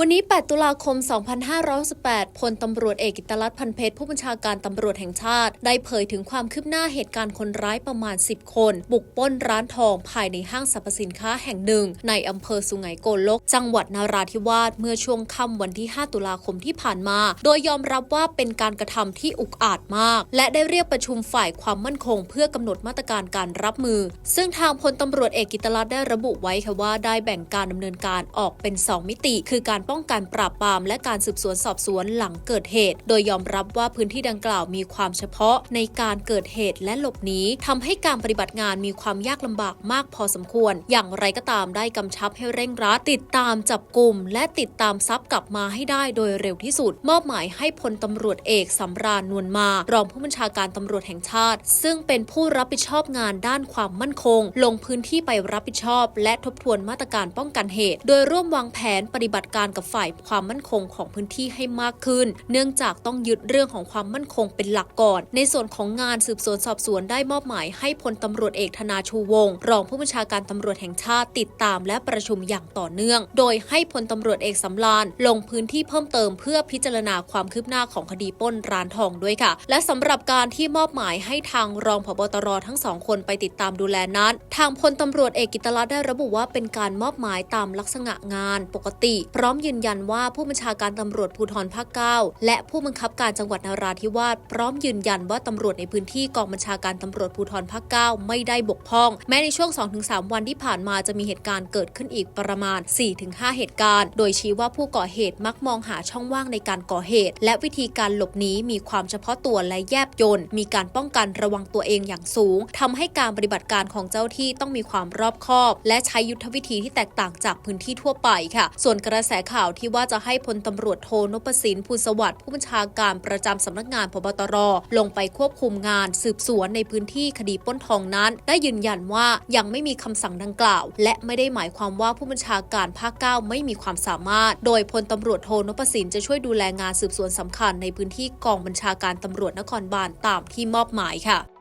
วันนี้ 8 ตุลาคม 2518พลตำรวจเอกกิตลัตพันเพชร ผู้บัญชาการตำรวจแห่งชาติ ได้เผยถึงความคืบหน้าเหตุการณ์คนร้ายประมาณ 10 คน บุกปล้นร้านทองภายในห้างสรรพสินค้าแห่งหนึ่ง ในอำเภอสุไหงโกลก จังหวัดนาราธิวาส เมื่อช่วงค่ำวันที่ 5 ตุลาคมที่ผ่านมา โดยยอมรับว่าเป็นการกระทำที่อุกอาจมาก และได้เรียกประชุมฝ่ายความมั่นคง เพื่อกำหนดมาตรการการรับมือ ซึ่งทางพลตำรวจเอกกิตลัตได้ระบุไว้ค่ะว่าได้แบ่งการดำเนินการออกเป็น 2 มิติ คือการป้องกันปราบปรามและการสืบสวนสอบสวนหลังเกิดเหตุ โดยยอมรับว่าพื้นที่ดังกล่าวมีความเฉพาะในการเกิดเหตุและหลบหนีทำให้การปฏิบัติงานมีความยากลำบากมากพอสมควร อย่างไรก็ตามได้กำชับให้เร่งรัดติดตามจับกลุ่ม และติดตามทรัพย์กลับมาให้ได้โดยเร็วที่สุด มอบหมายให้พลตำรวจเอกสำราญนวลมา รองผู้บัญชาการตำรวจแห่งชาติ ซึ่งเป็นผู้รับผิดชอบงานด้านความมั่นคง ลงพื้นที่ไปรับผิดชอบ และทบทวนมาตรการป้องกันเหตุ โดยร่วมวางแผนปฏิบัติการกับฝ่ายความมั่นคงของพื้นที่ให้มากขึ้น เนื่องจากต้องยึดเรื่องของความมั่นคงเป็นหลักก่อน ในส่วนของงานสืบสวนสอบสวนได้มอบหมายให้พลตำรวจเอกธนาชูวงศ์รองผู้บัญชาการตำรวจแห่งชาติติดตามและประชุมอย่างต่อเนื่อง โดยให้พลตำรวจเอกสำรานลงพื้นที่เพิ่มเติมเพื่อพิจารณาความคืบหน้าของคดีป้นร้านทองด้วยค่ะ และสำหรับการที่มอบหมายให้ทางรองผบตรทั้งสองคนไปติดตามดูแลนั้น ทางพลตำรวจเอกกิตลัตน์ได้ระบุว่าเป็นการมอบหมายตามลักษณะงานปกติ พร้อมยืนยันว่าผู้บัญชาการตำรวจภูธรภาคเก้าและผู้บังคับการจังหวัดนราธิวาสพร้อมยืนยันว่าตำรวจในพื้นที่กองบัญชาการตำรวจภูธรภาคเก้าไม่ได้บกพร่อง แม้ในช่วง 2-3 วันที่ผ่านมาจะมีเหตุการณ์เกิดขึ้นอีกประมาณ 4-5 เหตุการณ์ โดยชี้ว่าผู้ก่อเหตุมักมองหาช่องว่างในการก่อเหตุ และวิธีการหลบหนีมีความเฉพาะตัวและแยบยลมีการป้องกันระวังตัวเองอย่างสูงทำให้การปฏิบัติการของเจ้าที่ต้องมีความรอบคอบ และใช้ยุทธวิธีที่แตกต่างจากพื้นที่ทั่วไปค่ะ ส่วนกระแสข่าวที่ว่าจะให้พลตำรวจโทนพสินภูสวัสดิ์ผู้บัญชาการประจำสำนักงานพบตร ลงไปควบคุมงาน สืบสวนในพื้นที่คดีป้นทองนั้น ได้ยืนยันว่ายังไม่มีคำสั่งดังกล่าว และไม่ได้หมายความว่าผู้บัญชาการภาคเก้าไม่มีความสามารถ โดยพลตำรวจโทนพสินจะช่วยดูแลงานสืบสวนสำคัญในพื้นที่กองบัญชาการตำรวจนครบาลตามที่มอบหมายค่ะ